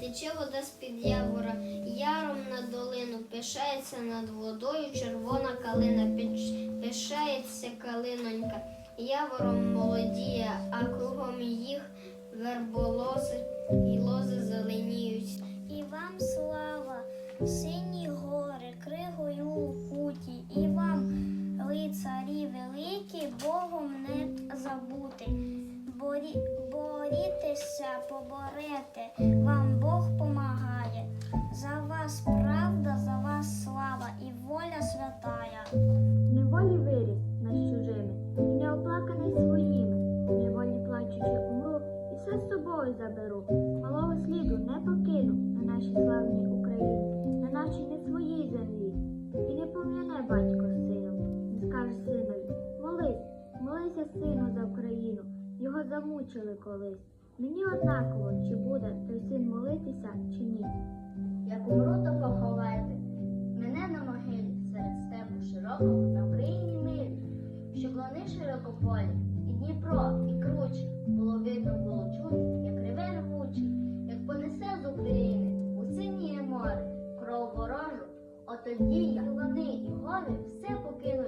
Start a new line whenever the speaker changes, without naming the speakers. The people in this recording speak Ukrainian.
тече вода з-під явора, яром на долину, пишається над водою червона калина, пишається калинонька, явором молодіє, а кругом їх верболози і лози зеленіють.
І вам слава, сині гори, кригою у куті, і вам, лицарі великі, Богом не забути. Борі, борітеся, поборете, вам Бог помагає. За вас правда, за вас слава і воля святая.
Неволі виріс над чужими, і не оплаканий своїми. Неволі плачучи умру, і все з собою заберу. Малого сліду не покину на нашій славній Україні, на нашій не своїй землі. І не пом'яне батько з сином, не скаже синові, молись, молися, сину, за Україну. Його замучили колись. Мені однаково, чи буде той син молитися, чи ні.
Як умру, то поховайте мене на могилі серед степу широкого на Україні милі, що клони широкополі, і Дніпро, і круче було видно, було чути, як реве рвучий, як понесе з України у синє море кров ворожу. Отоді я лани і гори все покину